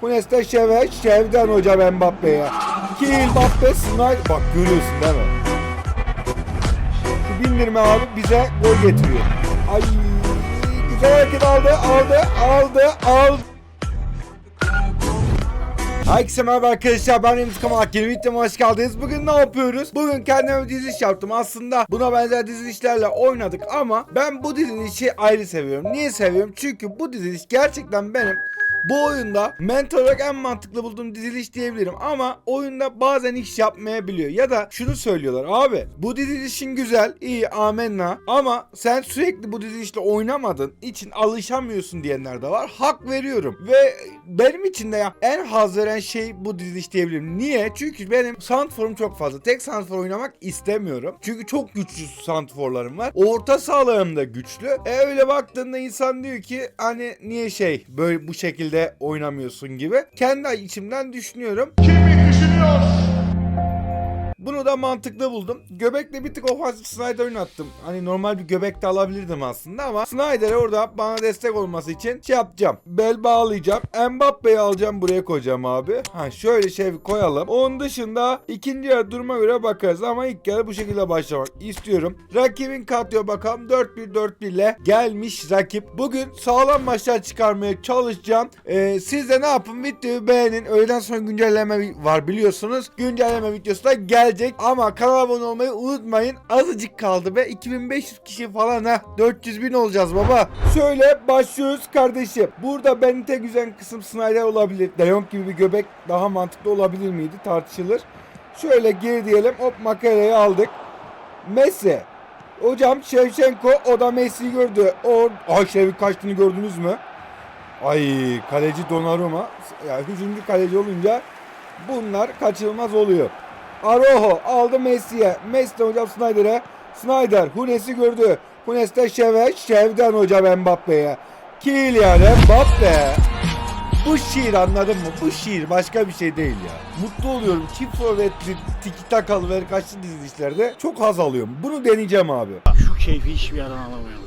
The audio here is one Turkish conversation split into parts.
Hunes'te Şeve, Şev'den hocam Mbappe'ye. Ki Mbappe, Snyder. Bak görüyorsun değil mi? Şu bindirme abi bize gol getiriyor. Ay güzel hareket aldı, aldı, aldı, aldı. Herkese merhaba arkadaşlar ben Deniz Kamalak yeni videoma hoş geldiniz. Bugün ne yapıyoruz? Bugün kendime bir diziliş yaptım. Aslında buna benzer dizilişlerle oynadık ama ben bu dizilişi ayrı seviyorum. Niye seviyorum? Çünkü bu diziliş gerçekten benim bu oyunda mental olarak en mantıklı bulduğum diziliş diyebilirim ama oyunda bazen iş yapmayabiliyor. Ya da şunu söylüyorlar abi bu dizilişin güzel iyi amenna ama sen sürekli bu dizilişle oynamadın için alışamıyorsun diyenler de var. Hak veriyorum. Ve benim için de ya en haz veren şey bu diziliş diyebilirim. Niye? Çünkü benim santforum çok fazla. Tek santfor oynamak istemiyorum. Çünkü çok güçlü santforlarım var. Orta sahalarım da güçlü. E öyle baktığında insan diyor ki hani niye şey böyle bu şekilde oynamıyorsun gibi. Kendi içimden düşünüyorum. Bunu da mantıklı buldum. Göbekle bir tık ofansif Snyder oynattım. Hani normal bir göbek de alabilirdim aslında ama Snyder'e orada bana destek olması için şey yapacağım. Bel bağlayacağım. Mbappe'yi alacağım buraya koyacağım abi. Ha şöyle şey koyalım. Onun dışında ikinci yarı duruma göre bakarız ama ilk yarı bu şekilde başlamak istiyorum. Rakibin katıyor bakalım 4-1-4-1 ile gelmiş rakip. Bugün sağlam maçlar çıkarmaya çalışacağım. Ee, siz de ne yapın? Videoyu beğenin. Öğleden sonra güncelleme var biliyorsunuz. Güncelleme videosu da gelecek ama kanala abone olmayı unutmayın. Azıcık kaldı be 2500 kişi falan ha 400 bin olacağız baba. Şöyle başlıyoruz kardeşim. Burada beni tek üzen kısım Snyder olabilir. De Jong gibi bir göbek daha mantıklı olabilir miydi tartışılır. Şöyle geri diyelim hop Makara'yı aldık. Messi. Hocam Şevçenko o da Messi'yi gördü. O Ay Şevik kaçtığını gördünüz mü? Ay kaleci Donnarumma. Yani hücumcu kaleci olunca bunlar kaçırılmaz oluyor. Aroho aldı Messi'ye. Messi de hocam Snyder'e. Snyder Hunes'i gördü. Hunes de Şev'e. Şev'den hocam Mbappe'ye. Kylian Mbappe. Bu şiir anladın mı? Bu şiir başka bir şey değil ya. Mutlu oluyorum. Çift forvetli tiki takalı ve kaçlı dizilişlerde çok haz alıyorum. Bunu deneyeceğim abi. Şu keyfi hiçbir yerden alamıyorum.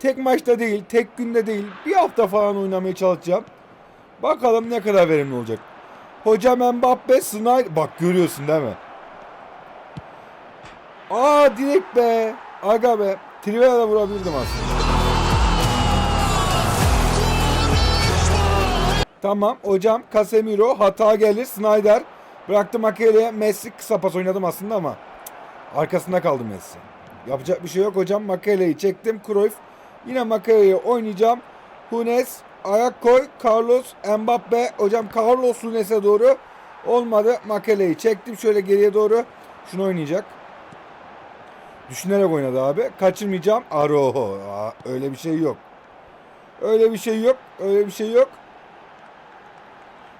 Tek maçta değil, tek günde değil. Bir hafta falan oynamaya çalışacağım. Bakalım ne kadar verimli olacak. Hocam Mbappe, Snyder... Bak görüyorsun değil mi? Aa direkt be. Aga be. Trivela'da vurabilirdim aslında. Tamam hocam Casemiro hata gelir Snyder bıraktı Makelele'ye Messi kısa pas oynadım aslında ama arkasında kaldı Messi. Yapacak bir şey yok hocam Makelele'yi çektim Cruyff yine Makelele'yi oynayacağım Hunes ayak koy Carlos Mbappe hocam Carlos Hunes'e doğru olmadı Makelele'yi çektim şöyle geriye doğru şunu oynayacak. Düşünerek oynadı abi. Kaçırmayacağım. Aroho. Aa, öyle bir şey yok. Öyle bir şey yok. Öyle bir şey yok.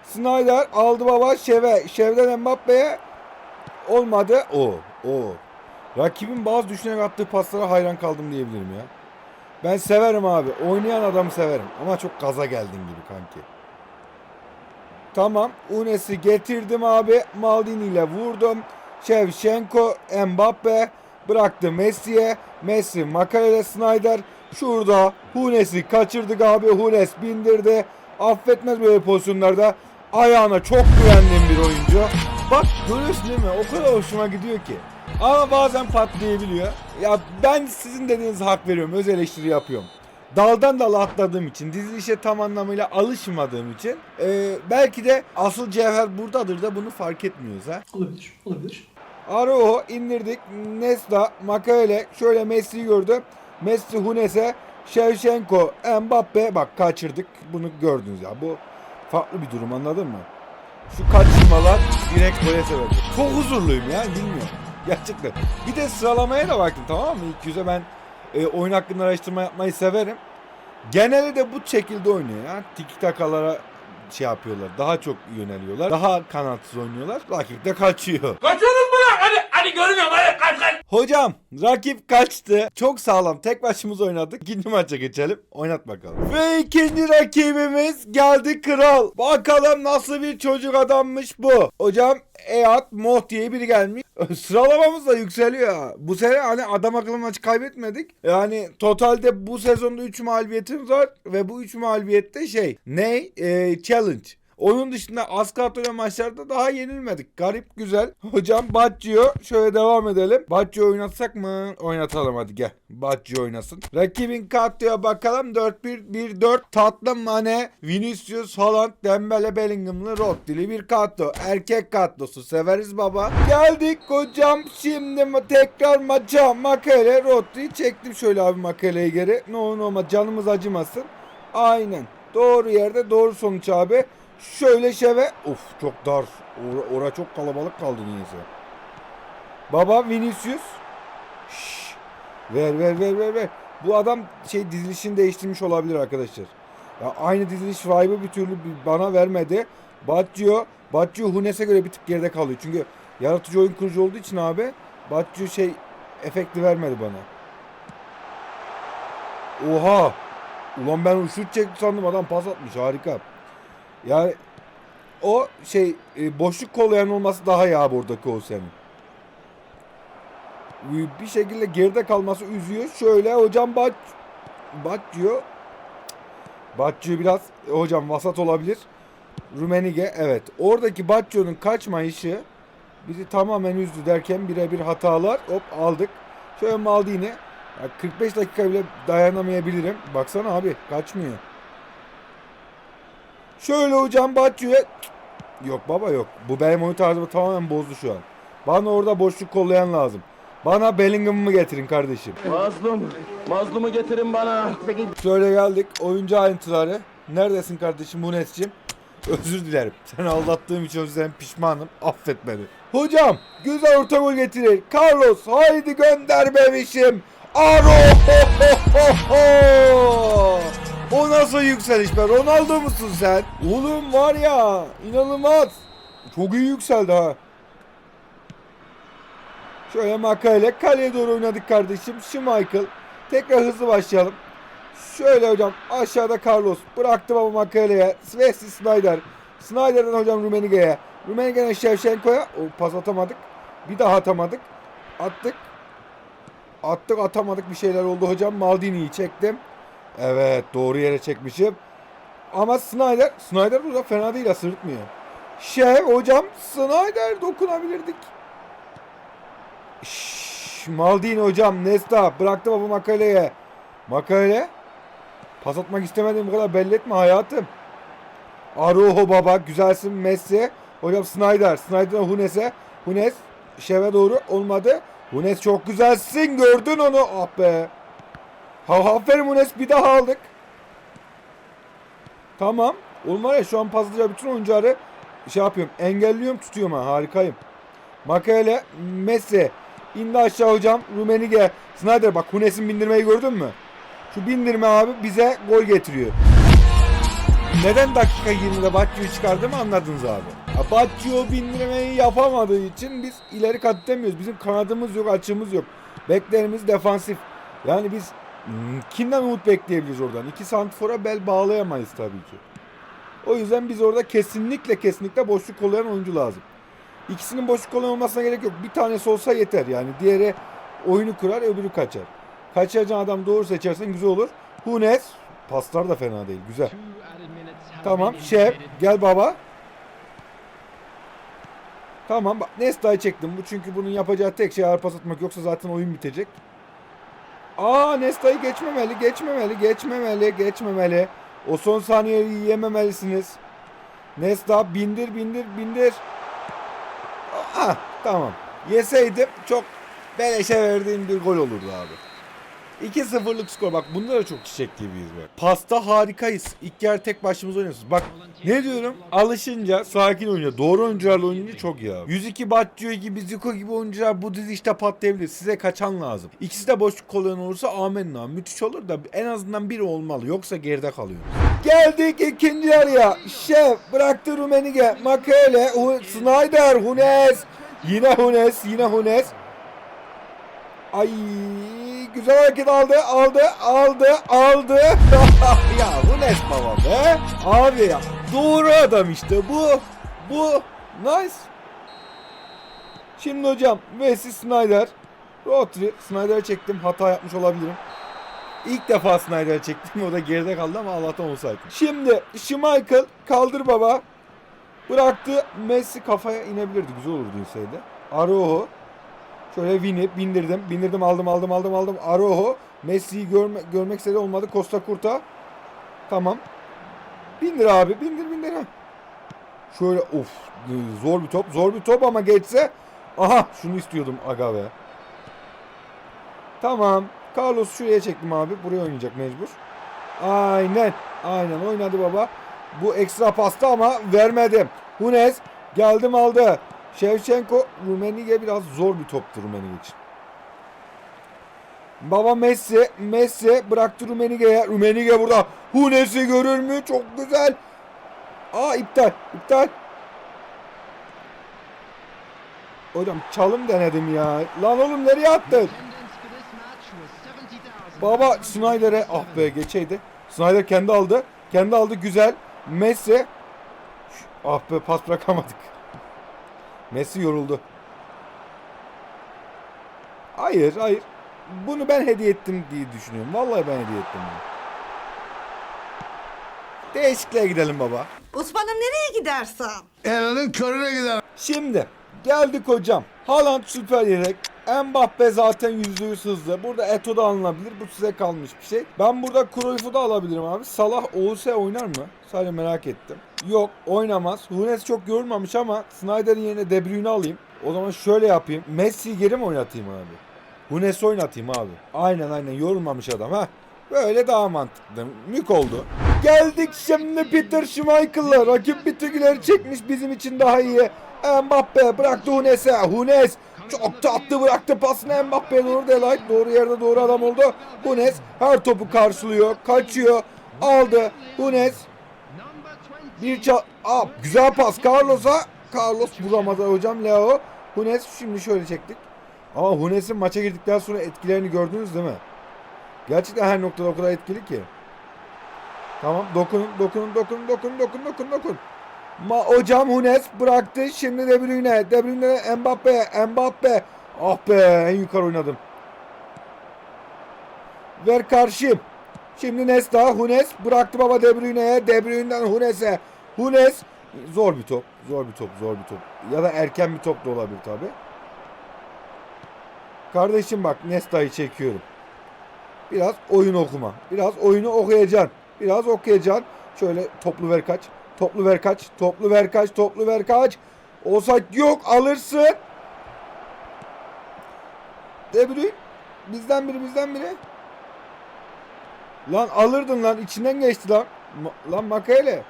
Snyder aldı baba Şev'e. Şev'den Mbappe'ye olmadı. O. O. Rakibin bazı düşünerek attığı paslara hayran kaldım diyebilirim ya. Ben severim abi. Oynayan adamı severim. Ama çok gaza geldin gibi kanki. Tamam. Unes'i getirdim abi. Maldini ile vurdum. Şevşenko, Mbappe bıraktı Messi'ye. Messi, Makalele, Snyder. Şurada Hunes'i kaçırdık abi. Hunes bindirdi. Affetmez böyle pozisyonlarda. Ayağına çok güvendiğim bir oyuncu. Bak görüyorsun değil mi? O kadar hoşuma gidiyor ki. Ama bazen patlayabiliyor. Ya ben sizin dediğinize hak veriyorum. Öz eleştiri yapıyorum. Daldan dala atladığım için, dizilişe tam anlamıyla alışmadığım için e, belki de asıl cevher buradadır da bunu fark etmiyoruz ha. Olabilir, olabilir. Aroho indirdik. Nesta, Makaele şöyle Messi'yi gördü. Messi Hunes'e, Shevchenko, Mbappe bak kaçırdık. Bunu gördünüz ya. Bu farklı bir durum anladın mı? Şu kaçırmalar direkt gole sebep. Çok huzurluyum ya bilmiyorum. Gerçekten. Bir de sıralamaya da baktım tamam mı? İlk yüze ben e, oyun hakkında araştırma yapmayı severim. Genelde de bu şekilde oynuyor ya. Tiki takalara şey yapıyorlar. Daha çok yöneliyorlar. Daha kanatsız oynuyorlar. Rakip de kaçıyor. Hocam rakip kaçtı. Çok sağlam. Tek başımız oynadık. İkinci maça geçelim. Oynat bakalım. Ve ikinci rakibimiz geldi kral. Bakalım nasıl bir çocuk adammış bu. Hocam Eat Moh diye biri gelmiş. Sıralamamız da yükseliyor. Bu sene hani adam akıllı maç kaybetmedik. Yani totalde bu sezonda 3 mağlubiyetimiz var. Ve bu 3 mağlubiyette şey ne? Ee, challenge. Onun dışında Askartoya maçlarda daha yenilmedik. Garip güzel. Hocam Baccio şöyle devam edelim. Baccio oynatsak mı? Oynatalım hadi gel. Baccio oynasın. Rakibin kadroya bakalım. 4-1-1-4 tatlı Mane, Vinicius, Haaland, Dembele, Bellingham'lı Rottili bir kadro. Erkek kadrosu. Severiz baba. Geldik hocam. Şimdi ma- tekrar maça. Makale, Rottili çektim şöyle abi Makale'yi geri. Olur ne olmaz canımız acımasın. Aynen. Doğru yerde doğru sonuç abi. Şöyle şeve. Of çok dar. Ora, ora çok kalabalık kaldı niyeyse. Baba Vinicius. Şşş. Ver ver ver ver ver. Bu adam şey dizilişini değiştirmiş olabilir arkadaşlar. Ya aynı diziliş vibe'ı bir türlü bana vermedi. Baggio, Baggio Hunes'e göre bir tık geride kalıyor. Çünkü yaratıcı oyun kurucu olduğu için abi Baggio şey efekti vermedi bana. Oha! Ulan ben şut çekti sandım adam pas atmış harika. Yani o şey e, boşluk kollayan olması daha iyi abi oradaki o senin. Bir şekilde geride kalması üzüyor. Şöyle hocam Bat Bat diyor. Batçı biraz e, hocam vasat olabilir. Rumenige evet. Oradaki Batçı'nın kaçmayışı bizi tamamen üzdü derken birebir hatalar hop aldık. Şöyle Maldini ya 45 dakika bile dayanamayabilirim. Baksana abi kaçmıyor. Şöyle hocam Batçı'ya Yok baba yok. Bu benim oyun tarzımı tamamen bozdu şu an. Bana orada boşluk kollayan lazım. Bana Bellingham'ımı getirin kardeşim. Mazlum, mazlumu getirin bana. Şöyle geldik. Oyuncu ayrıntıları. Neredesin kardeşim Munes'cim? Özür dilerim. Seni aldattığım için yüzden pişmanım. Affet beni. Hocam güzel orta gol getirir. Carlos haydi gönder bebişim. Aro! O nasıl yükseliş be? Ronaldo musun sen? Oğlum var ya inanılmaz. Çok iyi yükseldi ha. Şöyle makale kaleye doğru oynadık kardeşim. Schmeichel. Tekrar hızlı başlayalım. Şöyle hocam aşağıda Carlos bıraktı baba Makale'ye. Wesley Snyder. Snyder'dan hocam Rumenige'ye. Rumenige'den Shevchenko'ya. O pas atamadık. Bir daha atamadık. Attık. Attık atamadık bir şeyler oldu hocam. Maldini'yi çektim. Evet doğru yere çekmişim. Ama Snyder, Snyder burada fena değil sırıtmıyor. Şey hocam Snyder dokunabilirdik. Şşş, Maldini hocam Nesta bıraktı baba Makale'ye. Makale pas atmak istemedim bu kadar belli etme hayatım. Aruho baba güzelsin Messi. Hocam Snyder. Snyder'dan Hunes'e. Hunes Şev'e doğru olmadı. Hunes çok güzelsin gördün onu. Ah be. Ha, aferin Hunes bir daha aldık. Tamam. Oğlum var ya şu an paslıca bütün oyuncuları şey yapıyorum. Engelliyorum tutuyorum ha harikayım. Makale Messi. İndi aşağı hocam. Rumenige. Snyder bak Hunes'in bindirmeyi gördün mü? Şu bindirme abi bize gol getiriyor. Neden dakika 20'de Baccio'yu çıkardığımı anladınız abi. Ya Baccio bindirmeyi yapamadığı için biz ileri kat edemiyoruz. Bizim kanadımız yok, açığımız yok. Beklerimiz defansif. Yani biz kimden umut bekleyebiliriz oradan? İki santifora bel bağlayamayız tabii ki. O yüzden biz orada kesinlikle kesinlikle boşluk kollayan oyuncu lazım. İkisinin boşluk kollayan olmasına gerek yok. Bir tanesi olsa yeter yani. Diğeri oyunu kurar, öbürü kaçar. Kaçıracağın adam doğru seçersen güzel olur. Hunes paslar da fena değil. Güzel. Tamam. Şef gel baba. Tamam. Bak Nesta'yı çektim. Bu çünkü bunun yapacağı tek şey ağır pas atmak. Yoksa zaten oyun bitecek. Aa Nesta'yı geçmemeli, geçmemeli, geçmemeli, geçmemeli. O son saniyeyi yememelisiniz. Nesta bindir, bindir, bindir. Ah tamam. Yeseydim çok beleşe verdiğim bir gol olurdu abi. 2-0'lık skor. Bak bunda da çok çiçek gibiyiz be. Pasta harikayız. İlk yer tek başımıza oynuyoruz. Bak ne diyorum? Alışınca sakin oynuyor. Doğru oyuncularla oynayınca çok abi. 102 Batçıyor gibi Zico gibi oyuncular bu dizişte patlayabilir. Size kaçan lazım. İkisi de boşluk kollayan olursa amenna. Müthiş olur da en azından biri olmalı. Yoksa geride kalıyor. Geldik ikinci yarıya. Şef bıraktı Rumenige. Makele, Snyder, Hunes. Yine Hunes, yine Hunes. Ay güzel hareket aldı, aldı, aldı, aldı. ya bu ne baba be? Abi ya doğru adam işte bu. Bu. Nice. Şimdi hocam Wesley Snyder. Rotary. Snyder'ı çektim. Hata yapmış olabilirim. İlk defa Snyder'ı çektim. O da geride kaldı ama Allah'tan olsaydı. Şimdi Schmeichel kaldır baba. Bıraktı. Messi kafaya inebilirdi. Güzel olurdu inseydi. Araujo. Şöyle Vini bindirdim. Bindirdim aldım aldım aldım aldım. Araujo. Messi'yi görme, görmek istedi olmadı. Costa Curta. Tamam. Bindir abi. Bindir bindir. ha. Şöyle of. Zor bir top. Zor bir top ama geçse. Aha şunu istiyordum aga be. Tamam. Carlos şuraya çektim abi. Buraya oynayacak mecbur. Aynen. Aynen oynadı baba. Bu ekstra pasta ama vermedim. Hunes geldim aldı. Shevchenko Rumenige biraz zor bir toptu Rumenige için. Baba Messi, Messi bıraktı Rumenige'ye. Rumenige burada. Hunes'i görür mü? Çok güzel. Aa iptal, iptal. Hocam çalım denedim ya. Lan oğlum nereye attın? Baba Snyder'e ah be geçeydi. Snyder kendi aldı. Kendi aldı güzel. Messi ah be pas bırakamadık. Messi yoruldu. Hayır hayır. Bunu ben hediye ettim diye düşünüyorum. Vallahi ben hediye ettim bunu. Değişikliğe gidelim baba. Osman'ım nereye gidersen? Elinin körüne gider. Şimdi geldik hocam. Haaland süper yedek. Mbappe zaten %100 hızlı. Burada Eto da alınabilir. Bu size kalmış bir şey. Ben burada Cruyff'u da alabilirim abi. Salah OS oynar mı? Sadece merak ettim. Yok oynamaz. Hunes çok yorulmamış ama Snyder'in yerine De Bruyne'i alayım. O zaman şöyle yapayım. Messi'yi geri mi oynatayım abi? Hunes'i oynatayım abi. Aynen aynen yorulmamış adam ha. Böyle daha mantıklı. Mük oldu. Geldik şimdi Peter Schmeichel'la. Rakip tıkları çekmiş bizim için daha iyi. Mbappe bıraktı Hunes'e. Hunes çok tatlı bıraktı pasını Mbappe'ye doğru Delight. Doğru yerde doğru adam oldu. Hunes her topu karşılıyor. Kaçıyor. Aldı. Hunes bir çal... Aa, güzel pas Carlos'a. Carlos vuramadı hocam Leo. Hunes şimdi şöyle çektik. Ama Hunes'in maça girdikten sonra etkilerini gördünüz değil mi? Gerçekten her noktada o kadar etkili ki. Tamam dokunun dokunun dokunun dokunun dokunun dokunun dokun. Ma hocam Hunes bıraktı. Şimdi De Bruyne. De Bruyne Mbappe. Mbappe. Ah be en yukarı oynadım. Ver karşı. Şimdi Nesta. Hunes bıraktı baba De Bruyne'ye. De Bruyne'den Hunes'e. Hunes zor bir top. Zor bir top. Zor bir top. Ya da erken bir top da olabilir tabi. Kardeşim bak Nesta'yı çekiyorum. Biraz oyun okuma. Biraz oyunu okuyacaksın. Biraz okuyacaksın. Şöyle toplu ver kaç. Toplu ver kaç. Toplu ver kaç. Toplu ver kaç. Offside yok. Alırsın. De. Bizden biri bizden biri. Lan alırdın lan. içinden geçti lan. Ma- lan Makele.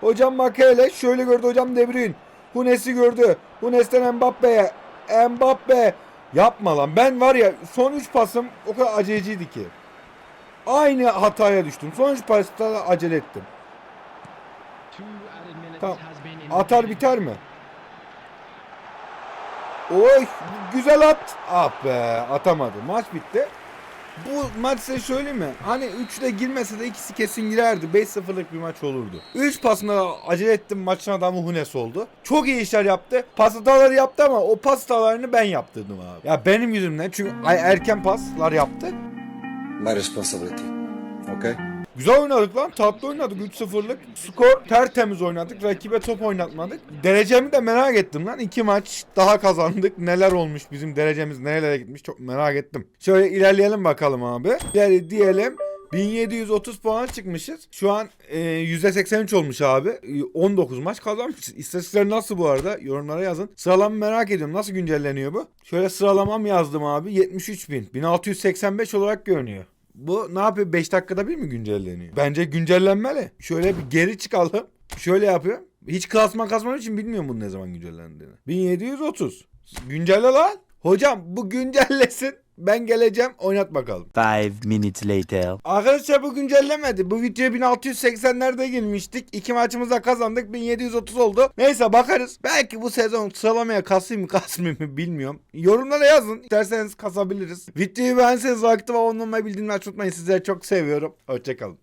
Hocam Makele. Şöyle gördü hocam De Bruyne. Hunes'i gördü. Hunes'ten Mbappe'ye. Mbappe. Yapma lan. Ben var ya son 3 pasım o kadar aceleciydi ki. Aynı hataya düştüm. Son 3 pasta acele ettim. Tamam. Atar biter mi? Oy güzel at. Ah be atamadı. Maç bitti. Bu maç size söyleyeyim mi? Hani 3'de girmese de ikisi kesin girerdi. 5-0'lık bir maç olurdu. 3 pasında acele ettim maçın adamı Hunes oldu. Çok iyi işler yaptı. Pas hataları yaptı ama o pas hatalarını ben yaptırdım abi. Ya benim yüzümden çünkü ay- erken paslar yaptı. My responsibility. Okay? Güzel oynadık lan. Tatlı oynadık 3-0'lık. Skor tertemiz oynadık. Rakibe top oynatmadık. Derecemi de merak ettim lan. İki maç daha kazandık. Neler olmuş bizim derecemiz nerelere gitmiş çok merak ettim. Şöyle ilerleyelim bakalım abi. İleri diyelim. 1730 puan çıkmışız. Şu an e, %83 olmuş abi. E, 19 maç kazanmışız. İstatistikler nasıl bu arada? Yorumlara yazın. Sıralama merak ediyorum. Nasıl güncelleniyor bu? Şöyle sıralamam yazdım abi. 73.000. 1685 olarak görünüyor. Bu ne yapıyor? 5 dakikada bir mi güncelleniyor? Bence güncellenmeli. Şöyle bir geri çıkalım. Şöyle yapıyorum. Hiç klasman kasmam için bilmiyorum bunun ne zaman güncellendiğini. 1730. Güncelle lan. Hocam bu güncellesin. Ben geleceğim oynat bakalım. Five minutes later. Arkadaşlar bu güncellemedi. Bu videoya 1680'lerde girmiştik. İki maçımızda kazandık. 1730 oldu. Neyse bakarız. Belki bu sezon sıralamaya kasayım mı kasmayayım mı bilmiyorum. Yorumlara yazın. İsterseniz kasabiliriz. Videoyu beğenseniz vakti ve olmayı bildirimleri açmayı. Sizleri çok seviyorum. Hoşçakalın.